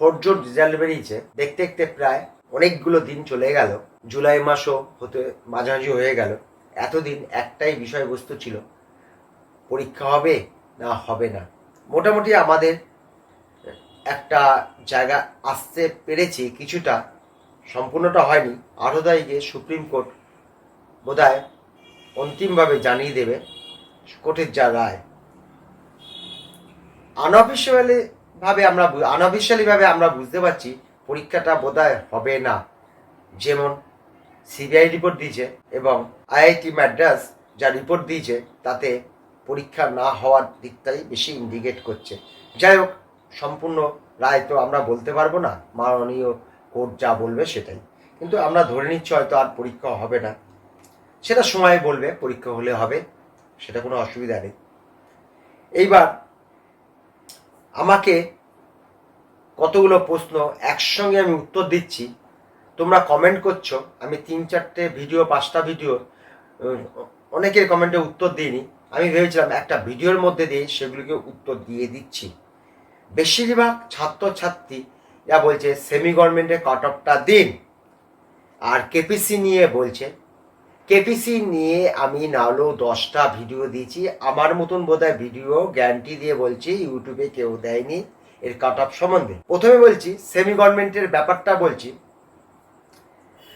Fourth zone result বেরিয়েছে। দেখতে দেখতে প্রায় অনেকগুলো দিন চলে গেল। জুলাই মাসও হতে মাঝামাঝি হয়ে গেল। এতদিন একটাই বিষয়বস্তু ছিল, পরীক্ষা হবে না হবে না। মোটামুটি আমাদের একটা জায়গা আসতে পেরেছি, কিছুটা সম্পূর্ণটা হয়নি। আরও তারিখে সুপ্রিম কোর্ট বোধহয় অন্তিমভাবে জানিয়ে দেবে কোর্টের যা রায়। আনঅফিসিয়ালি ভাবে আমরা ভাবে আমরা বুঝতে পারছি পরীক্ষাটা বোধহয় হবে না। যেমন সিবিআই রিপোর্ট দিয়েছে এবং আইআইটি ম্যাড্রাস যা রিপোর্ট দিয়েছে তাতে পরীক্ষা না হওয়ার দিকটাই বেশি ইন্ডিকেট করছে। যাই হোক, সম্পূর্ণ রায় তো আমরা বলতে পারব না, মাননীয় কোর্ট যা বলবে সেটাই। কিন্তু আমরা ধরে নিচ্ছি হয়তো আর পরীক্ষা হবে না। সেটা সময় বলবে, পরীক্ষা হলে হবে, সেটা কোনো অসুবিধা নেই। এইবার আমাকে কতগুলো প্রশ্ন একসঙ্গে আমি উত্তর দিচ্ছি। তোমরা কমেন্ট করছ, আমি তিন চারটে ভিডিও পাঁচটা ভিডিও অনেকের কমেন্টে উত্তর দিইনি। আমি ভেবেছিলাম একটা ভিডিওর মধ্যে দিয়ে সেগুলিকে উত্তর দিয়ে দিচ্ছি। বেশিরভাগ ছাত্রছাত্রী যা বলছে সেমি গভর্নমেন্টের কাট অফটা দিন। আর কেপিসি নিয়ে বলছে কেপিসি নিয়ে আমি না হলেও দশটা ভিডিও দিয়েছি। আমার মতন বোধহয় ভিডিও গ্যারান্টি দিয়ে বলছি ইউটিউবে কেউ দেয়নি এর কাট অফ সম্বন্ধে। প্রথমে বলছি সেমি গভর্নমেন্টের ব্যাপারটা বলছি।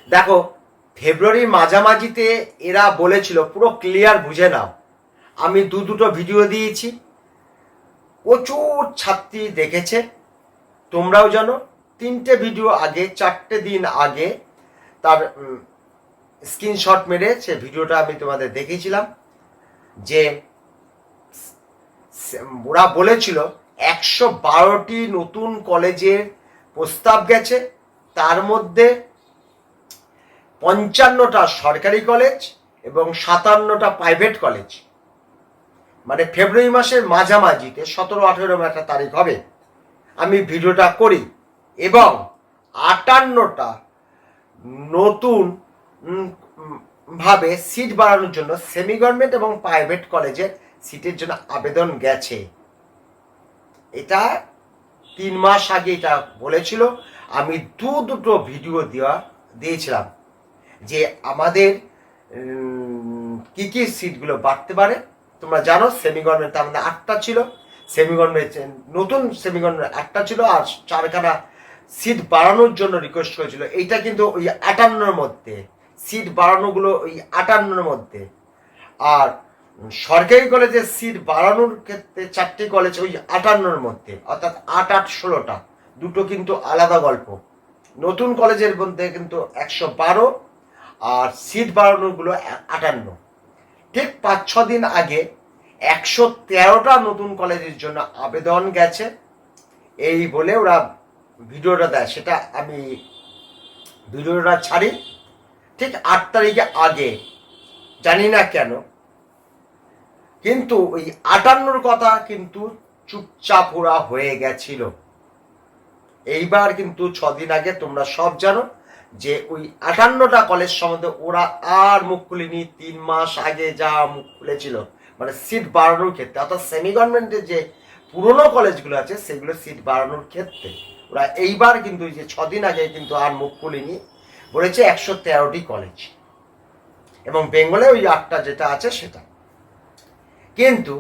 দেখো ফেব্রুয়ারি মাঝামাঝিতে এরা বলেছিল, পুরো ক্লিয়ার বুঝে নাও। আমি দু দুটো ভিডিও দিয়েছি। প্রচুর ছাত্রী দেখেছে। তোমরাও জানো, তিনটে ভিডিও আগে, চারটে দিন আগে তার স্ক্রিনশট মেরে সে ভিডিওটা আমি তোমাদের দেখিয়েছিলাম যে ওরা বলেছিল একশো বারোটি নতুন কলেজের প্রস্তাব গেছে। তার মধ্যে পঞ্চান্নটা সরকারি কলেজ এবং সাতান্নটা প্রাইভেট কলেজ। মানে ফেব্রুয়ারি মাসের মাঝামাঝিতে সতেরো, আঠেরো একটা তারিখ হবে। আমি ভিডিওটা করি এবং আটান্নটা নতুন ভাবে সিট বাড়ানোর জন্য সেমি গভর্নমেন্ট এবং প্রাইভেট কলেজের সিটের জন্য আবেদন গেছে। এটা তিন মাস আগে এটা বলেছিল। আমি দু দুটো ভিডিও দেওয়া, দিয়েছিলাম যে আমাদের কি কি সিটগুলো বাড়তে পারে। তোমরা জানো সেমি গভর্নমেন্ট আমাদের আটটা ছিল। সেমি গভর্নমেন্ট নতুন সেমি গভর্নমেন্ট আটটা ছিল আর চারখানা সিট বাড়ানোর জন্য রিকোয়েস্ট করেছিল। এইটা কিন্তু ওই আটান্নর মধ্যে। সিট বাড়ানোগুলো ওই আটান্নর মধ্যে। আর সরকারি কলেজের সিট বাড়ানোর ক্ষেত্রে চারটি কলেজ ওই আটান্নর মধ্যে, অর্থাৎ আট আট ষোলোটা। দুটো কিন্তু আলাদা গল্প। নতুন কলেজের মধ্যে কিন্তু একশো বারো, আর সিট বাড়ানোগুলো আটান্ন। ঠিক পাঁচ, ছ দিন আগে একশো তেরোটা নতুন কলেজের জন্য আবেদন গেছে। এই বলে ওরা ভিডিওটা দেয়। সেটা আমি ভিডিওটা ছাড়ি। ঠিক আট তারিখে আগে, জানি না কেন। কিন্তু ওই আটান্নর কথা কিন্তু চুপচাপ ওরা হয়ে গেছিল। এইবার কিন্তু ছদিন আগে তোমরা সব জানো যে ওই আটান্নটা কলেজ সম্বন্ধে ওরা আর মুখ খুলেনি, তিন মাস আগে যা মুখ খুলেছিল। মানে সিট বাড়ানোর ক্ষেত্রে, অর্থাৎ সেমি গভর্নমেন্টের যে পুরনো কলেজগুলো আছে, সেগুলো সিট বাড়ানোর ক্ষেত্রে। ওরা এইবার কিন্তু যে ছদিন আগে কিন্তু আর মুখ খুলেনি। বলেছে একশো তেরোটি কলেজ এবং বেঙ্গলে ওই আটটা যেটা আছে সেটা। কিন্তু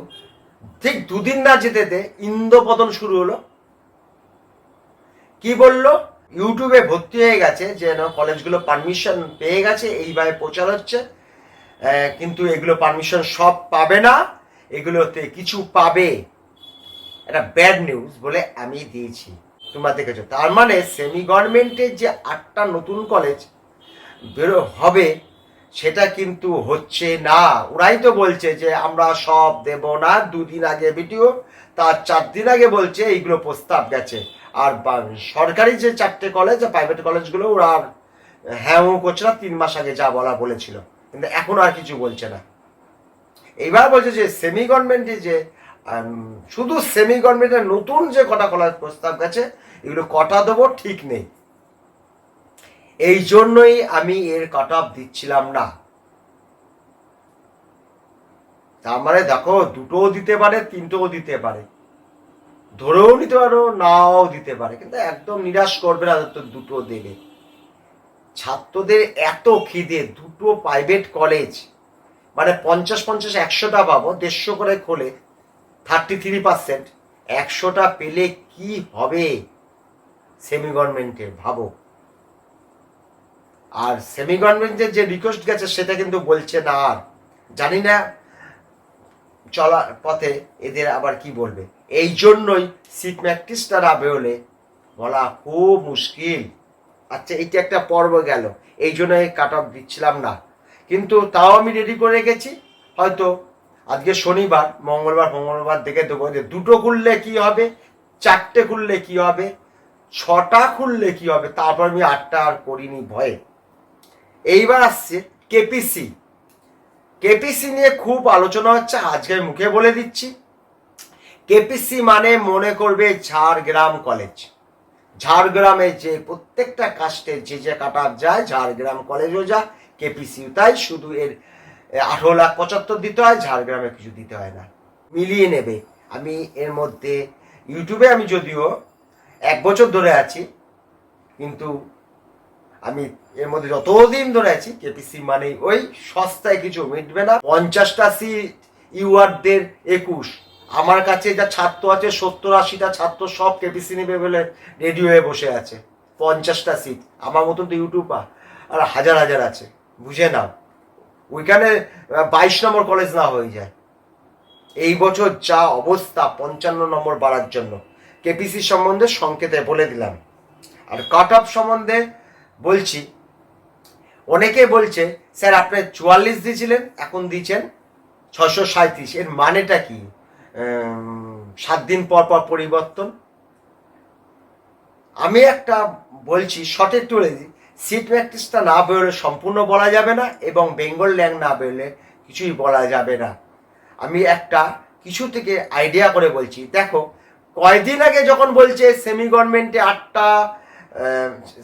ঠিক দুদিন না যেতে ইন্দোপতন শুরু হলো। কি বলল? ইউটিউবে ভর্তি হয়ে গেছে যে না কলেজগুলো পারমিশন পেয়ে গেছে এইভাবে প্রচার হচ্ছে। কিন্তু এগুলো পারমিশন সব পাবে না, এগুলোতে কিছু পাবে। একটা ব্যাড নিউজ বলে আমি দিয়েছি। তোমরা দেখেছ। তার মানে সেমি গভর্নমেন্টের যে আটটা নতুন কলেজ বেরো হবে, সেটা কিন্তু হচ্ছে না। ওরাই তো বলছে যে আমরা সব দেব না। দুদিন আগে ভিডিও, তার চার দিন আগে বলছে এইগুলো প্রস্তাব গেছে। আর সরকারি যে চারটে কলেজ প্রাইভেট কলেজগুলো ওরা আর হ্যাঁ ও করছে না, তিন মাস আগে যা বলা বলেছিল। কিন্তু এখন আর কিছু বলছে না। এইবার বলছে যে সেমি গভর্নমেন্টে যে শুধু সেমি গভর্নমেন্টের নতুন যে কটা কলেজ প্রস্তাব গেছে, এগুলো কটা দেবো ঠিক নেই। এই জন্যই আমি এর কাট অফ দিচ্ছিলাম না। তার মানে দেখো, দুটোও দিতে পারে, তিনটেও দিতে পারে। ধরেও নিতে পারো, নাও দিতে পারে। কিন্তু একদম নিরাশ করবে না তো দুটো দেবে। ছাত্রদের এত খিদে, দুটো প্রাইভেট কলেজ মানে পঞ্চাশ পঞ্চাশ একশোটা পাবো, দেড়শো করে খোলে থার্টি থ্রি পার্সেন্ট একশোটা পেলে কি হবে? সেমি গভর্নমেন্টের ভাবো। আর সেমি গভর্নমেন্টের যে রিকোয়েস্ট গেছে, সেটা কিন্তু বলছে না আর। জানি না চলার পথে এদের আবার কি বলবে। এই জন্যই সিট ম্যাট্রিক্সটা না বেরোলে বলা খুব মুশকিল। আচ্ছা এইটা একটা পর্ব গেল। এই জন্য কাট অফ দিচ্ছিলাম না। কিন্তু তাও আমি রেডি করে রেখেছি। হয়তো আজকে শনিবার, মঙ্গলবার মঙ্গলবার দেখে দেবো যে দুটো খুললে কি হবে, চারটে খুললে কি হবে, ছটা খুললে কি হবে, তারপর আমি আটটা আর করিনি ভয়ে। এইবার আসছে কেপিসি। কেপিসি নিয়ে খুব আলোচনা হচ্ছে, আজকে মুখে বলে দিচ্ছি। কেপিসি মানে মনে করবে ঝাড়গ্রাম কলেজ। ঝাড়গ্রামে যে প্রত্যেকটা কাস্টে যে যে কাটা যায়, ঝাড়গ্রাম কলেজও যা, কেপিসিও তাই, শুধু এর আঠারো লাখ পঁচাত্তর দিতে হয়, ঝাড়গ্রামে কিছু দিতে হয় না। মিলিয়ে নেবে। আমি এর মধ্যে, ইউটিউবে আমি যদিও এক বছর ধরে আছি, কিন্তু আমি এর মধ্যে যতদিন ধরে আছি, কেপিসি মানে ওই, সস্তায় কিছু মিটবে না। পঞ্চাশটা সিট ইউআরদের একুশ। আমার কাছে যা ছাত্র আছে, সত্তর, আশিটা ছাত্র সব কেপিসি নেবে বলে রেডি হয়ে বসে আছে। পঞ্চাশটা সিট। আমার মতন তো ইউটিউবার, আর হাজার হাজার আছে। বুঝে নাও। ওইখানে বাইশ নম্বর কলেজ না হয়ে যায়। এই বছর যা অবস্থা, পঞ্চান্ন নম্বর বাড়ার জন্য। কেপিসি সম্বন্ধে সংকেতে বলে দিলাম। আর কাট অফ সম্বন্ধে বলছি, অনেকে বলছে, স্যার, আপনি চুয়াল্লিশ দিয়েছিলেন, এখন দিয়েছেন ছশো সাঁত্রিশ এর মানেটা কি? সাত দিন পর পর পরিবর্তন? আমি একটা বলছি শর্টে তুলে দিই। সিট প্র্যাকটিসটা না বেরোলে সম্পূর্ণ বলা যাবে না এবং বেঙ্গল ল্যাং না বেরোলে কিছুই বলা যাবে না। আমি একটা কিছু থেকে আইডিয়া করে বলছি। দেখো, কয়দিন আগে যখন বলছে সেমি গভর্নমেন্টে আটটা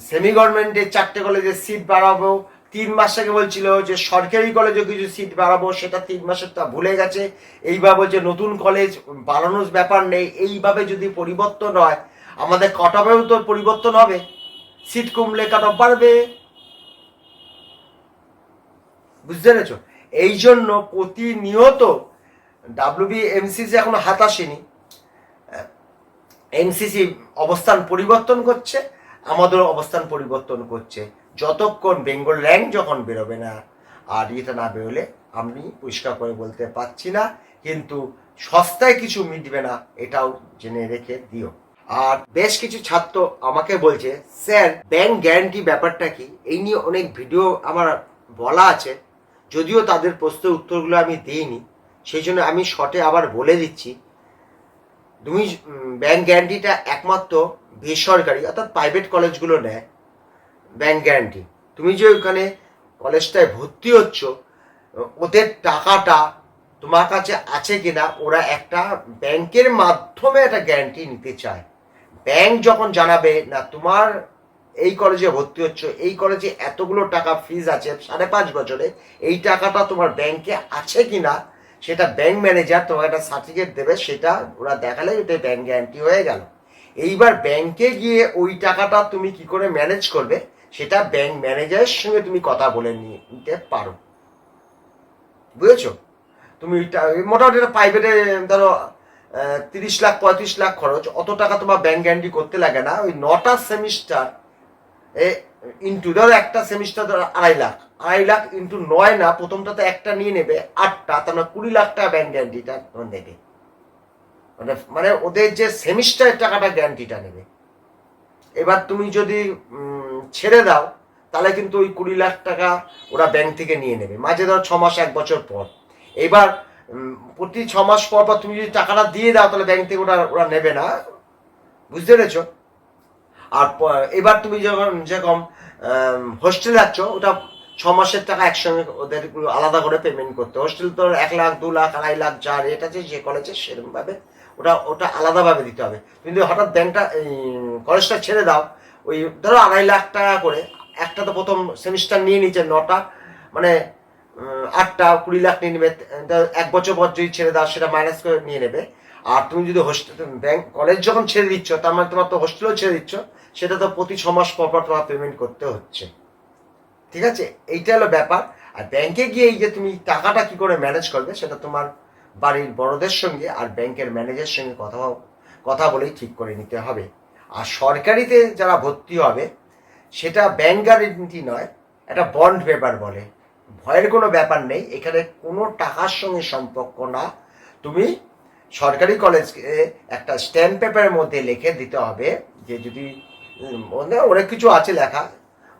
সেমি গভর্নমেন্টে চারটে কলেজে সিট বাড়াবো, তিন মাস আগে বলছিল যে সরকারি কলেজে কিছু সিট বাড়াবো, সেটা তিন মাসেরটা ভুলে গেছে। এইভাবে বলছে নতুন কলেজ বাড়ানোর ব্যাপার নেই। এইভাবে যদি পরিবর্তন হয়, আমাদের কাট তো পরিবর্তন হবে। সিট কমলে কাট অফ বাড়বে? বুঝতে পেরেছ? এই জন্য প্রতিনিয়ত ডাব্লিউবি এমসিসি এখনও হাত আসেনি। এমসিসি অবস্থান পরিবর্তন করছে আমাদের অবস্থান পরিবর্তন করছে। যতক্ষণ বেঙ্গল র্যাঙ্ক যখন বেরোবে না, আর এটা না বেরোলে আমি পরিষ্কার করে বলতে পারছি না, কিন্তু সস্তায় কিছু মিটবে না, এটাও জেনে রেখে দিও। আর বেশ কিছু ছাত্র আমাকে বলছে, স্যার, ব্যাংক গ্যারান্টি ব্যাপারটা কি? এই নিয়ে অনেক ভিডিও আমার বলা আছে। যদিও তাদের প্রশ্নের উত্তরগুলো আমি দিইনি। সেই জন্য আমি শর্টে আবার বলে দিচ্ছি। তুমি ব্যাংক গ্যারান্টিটা একমাত্র বেসরকারি অর্থাৎ প্রাইভেট কলেজগুলো নেয়, ব্যাংক গ্যারান্টি। তুমি যে ওখানে কলেজটায় ভর্তি হচ্ছ, ওদের টাকাটা তোমার কাছে আছে কিনা, ওরা একটা ব্যাংকের মাধ্যমে একটা গ্যারান্টি নিতে চায়। ব্যাংক যখন জানাবে, না, তোমার এই কলেজে ভর্তি হচ্ছ, এই কলেজে এতগুলো টাকা ফিজ আছে, সাড়ে পাঁচ বছরে, এই টাকাটা তোমার ব্যাংকে আছে কি না সেটা ব্যাংক ম্যানেজার তোমাকে একটা সার্টিফিকেট দেবে, সেটা ওরা দেখালে এটা ব্যাংক গ্যারান্টি হয়ে গেল। এইবার ব্যাংকে গিয়ে ওই টাকাটা তুমি কি করে ম্যানেজ করবে, সেটা ব্যাংক ম্যানেজারের সঙ্গে তুমি কথা বলে নিতে পারো। বুঝেছ? তুমি মোটামুটি একটা প্রাইভেটে ধরো তিরিশ লাখ, পঁয়ত্রিশ লাখ খরচ, অত টাকা তোমার ব্যাংক গ্যারান্টি করতে লাগে না। ওই নটা সেমিস্টার এ ইন্টু ধরো একটা সেমিস্টার ধরো আড়াই লাখ। আড়াই লাখ ইন্টু নয় না, প্রথমটাতে একটা নিয়ে নেবে, আটটা, তার মানে কুড়ি লাখ টাকা ব্যাংক গ্যারান্টিটা নেবে। মানে মানে ওদের যে সেমিস্টারের টাকাটা গ্যারান্টিটা নেবে। এবার তুমি যদি ছেড়ে দাও, তাহলে কিন্তু ওই কুড়ি লাখ টাকা ওরা ব্যাংক থেকে নিয়ে নেবে। মাঝে ধরো ছ মাস, এক বছর পর। এবার প্রতি ছ মাস পর পর তুমি যদি টাকাটা দিয়ে দাও, তাহলে ব্যাংক থেকে ওটা ওরা নেবে না। বুঝতে পেরেছ? আর এবার তুমি যখন যেরকম হোস্টেলে যাচ্ছ, ওটা ছ মাসের টাকা একসঙ্গে ওদের আলাদা করে পেমেন্ট করতে হোস্টেল তো এক লাখ, দু লাখ, আড়াই লাখ, যা রেট আছে, যে কলেজে সেরকম ভাবে ওটা ওটা আলাদাভাবে দিতে হবে। কিন্তু হঠাৎ ব্যাংকটা কলেজটা ছেড়ে দাও, ওই ধরো আড়াই লাখ টাকা করে, একটা তো প্রথম সেমিস্টার নিয়ে নিচ্ছে নটা মানে আটটা কুড়ি লাখ নিয়ে নেবে এক বছর পর যদি ছেড়ে দাও, সেটা মাইনাস করে নিয়ে নেবে। আর তুমি যদি হোস্টেল ব্যাংক কলেজ যখন ছেড়ে দিচ্ছ, তার মানে তোমার তো হোস্টেলও ছেড়ে দিচ্ছ, সেটা তো প্রতি ছ মাস পর পর তোমার পেমেন্ট করতে হচ্ছে। ঠিক আছে? এইটা হলো ব্যাপার। আর ব্যাংকে গিয়ে এই যে তুমি টাকাটা কি করে ম্যানেজ করবে, সেটা তোমার বাড়ির বড়দের সঙ্গে আর ব্যাংকের ম্যানেজারের সঙ্গে কথা কথা বলেই ঠিক করে নিতে হবে। আর সরকারিতে যারা ভর্তি হবে, সেটা ব্যাংক গ্যারেন্টি নয় একটা বন্ড পেপার বলে। ভয়ের কোনো ব্যাপার নেই, এখানে কোনো টাকার সঙ্গে সম্পর্ক না। তুমি সরকারি কলেজকে একটা স্ট্যাম্প পেপারের মধ্যে লিখে দিতে হবে যে যদি অনেক কিছু আছে লেখা।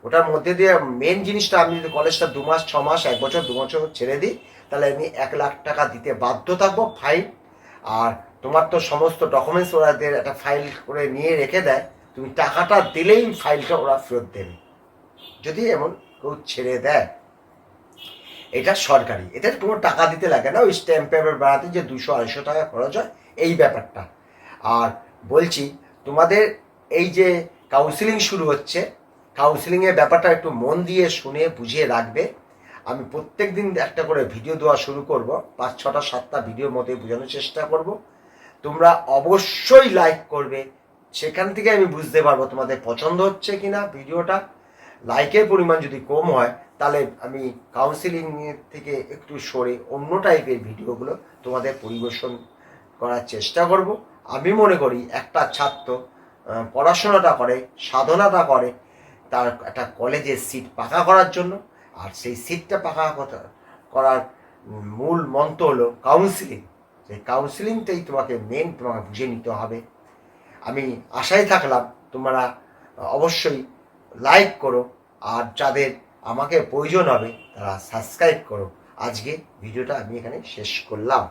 ওটার মধ্যে দিয়ে মেন জিনিসটা আমি যদি কলেজটা দু মাস, ছ মাস, এক বছর, দু বছর ছেড়ে দিই, তাহলে আমি এক লাখ টাকা দিতে বাধ্য থাকব ফাইন আর তোমার তো সমস্ত ডকুমেন্টস ওরাদের একটা ফাইল করে নিয়ে রেখে দেয়, তুমি টাকাটা দিলেই ফাইলটা ওরা ফেরত দেবে। যদি এমন কেউ ছেড়ে দেয়। এটা সরকারি। এতে কোনো টাকা দিতে লাগে না। ওই স্ট্যাম্প পেপার বানাতে যে দুশো আড়াইশো টাকা খরচ হয়, এই ব্যাপারটা। আর বলছি, তোমাদের এই যে কাউন্সিলিং শুরু হচ্ছে কাউন্সিলিংয়ের ব্যাপারটা একটু মন দিয়ে শুনে বুঝিয়ে রাখবে। আমি প্রত্যেক দিন একটা করে ভিডিও দেওয়া শুরু করব। পাঁচ, ছটা, সাতটা ভিডিওর মধ্যে বোঝানোর চেষ্টা করব। তোমরা অবশ্যই লাইক করবে। সেখান থেকে আমি বুঝতে পারব তোমাদের পছন্দ হচ্ছে কিনা ভিডিওটা লাইকের পরিমাণ যদি কম হয় তাহলে আমি কাউন্সিলিং থেকে একটু সরে অন্য টাইপের ভিডিওগুলো তোমাদের পরিবেশন করার চেষ্টা করব। আমি মনে করি একটা ছাত্র পড়াশোনাটা করে, সাধনাটা করে, তার একটা কলেজের সিট পাকা করার জন্য। আর সেই সিটটা পাকা করার মূল মন্ত্র হলো কাউন্সিলিং সেই কাউন্সিলিংটাই তোমাকে মেন তোমাকে বুঝে নিতে হবে। আমি আশায় থাকলাম তোমরা অবশ্যই লাইক করো। আর যাদের আমাকে প্রয়োজন হবে তারা সাবস্ক্রাইব করো। আজকে ভিডিওটা আমি এখানে শেষ করলাম।